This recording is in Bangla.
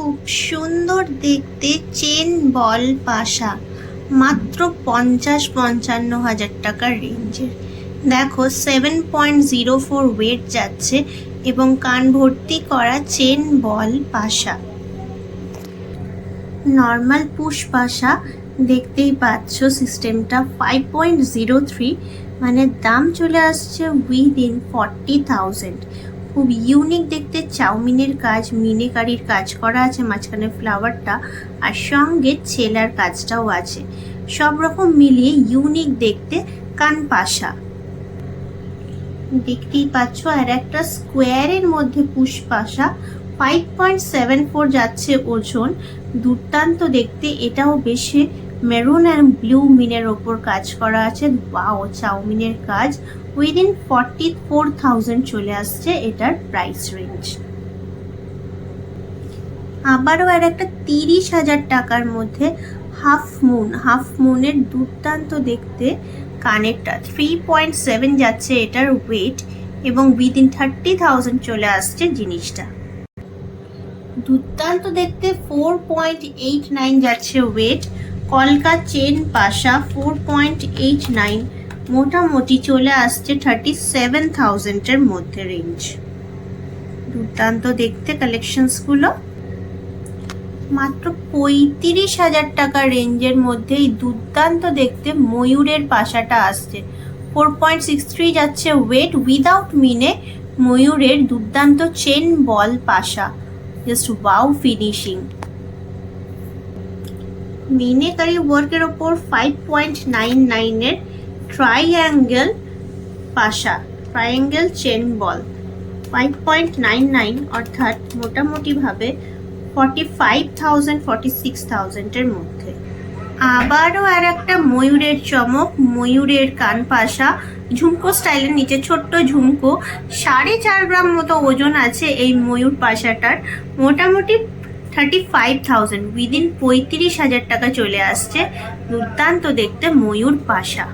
খুব সুন্দর দেখতে চেন বল পাশা, মাত্র পঞ্চাশ পঞ্চান্ন হাজার টাকার রেঞ্জের। দেখো seven point zero four weight যাচ্ছে এবং কান ভর্তি করা চেন বল পাশা। নর্মাল পুশ পাশা, দেখতেই পাচ্ছ সিস্টেমটা ফাইভ পয়েন্ট জিরো থ্রি মানে দাম চলে আসছে উইদিন ফর্টি থাউজেন্ড খুব ইউনিক দেখতে চাউমিনের কাজ মিনেকারির কাজ করা আছে, মাঝখানে ফ্লাওয়ারটা আর সঙ্গে ছেলার কাজটাও আছে। সব রকম মিলিয়ে ইউনিক দেখতে কান পাশা দেখতেই পাচ্ছ, আর একটা স্কোয়ারের মধ্যে পুষ্পাশা ফাইভ পয়েন্ট সেভেন ফোর যাচ্ছে ওজন। দুর্দান্ত দেখতে, এটাও বেশি মেরুন অ্যান্ড ব্লু মিনের ওপর কাজ করা আছে। ওয়াও চাউমিনের কাজ। উইদিন ফর্টি ফোর থাউজেন্ড চলে আসছে এটার প্রাইস রেঞ্জ আবারও আর একটা তিরিশ হাজার টাকার মধ্যে হাফ মুন হাফ মুনের দুর্দান্ত দেখতে কানেরটা। থ্রি পয়েন্ট সেভেন যাচ্ছে এটার ওয়েট এবং উইদিন থার্টি থাউজেন্ড চলে আসছে জিনিসটা। দুর্দান্ত দেখতে ফোর পয়েন্ট এইট নাইন যাচ্ছে ওয়েট কলকা চেন পাশা ফোর পয়েন্ট এইট নাইন মোটামুটি চলে আসছে থার্টি সেভেন থাউজেন্ডের মধ্যে রেঞ্জ দুর্দান্ত দেখতে কালেকশনসগুলো মাত্র পঁয়ত্রিশ হাজার টাকা রেঞ্জের মধ্যে এই দুর্দান্ত দেখতে ময়ূরের পাশাটা আসছে। ফোর পয়েন্ট সিক্স থ্রি যাচ্ছে ওয়েট উইদাউট মিনে ময়ূরের দুর্দান্ত চেন বল পাশা। জাস্ট ওয়াও ফিনিশিং মিনেকারি ওয়ার্কের ওপর ফাইভ পয়েন্ট নাইন নাইনের ট্রাইঅ্যাঙ্গেল পাশা triangle chain ball five point nine nine অর্থাৎ মোটামুটিভাবে forty five thousand forty six থাউজেন্ডের মধ্যে। আবারও আর একটা ময়ূরের চমক, ময়ূরের কান পাশা, ঝুমকো স্টাইলের নিচে ছোট্ট ঝুমকো, সাড়ে চার গ্রাম মতো ওজন আছে এই ময়ূর পাশাটার। মোটামুটি থার্টি ফাইভ থাউজেন্ড উইদিন পঁয়ত্রিশ হাজার টাকা চলে আসছে। দুর্দান্ত দেখতে ময়ূর পাশা।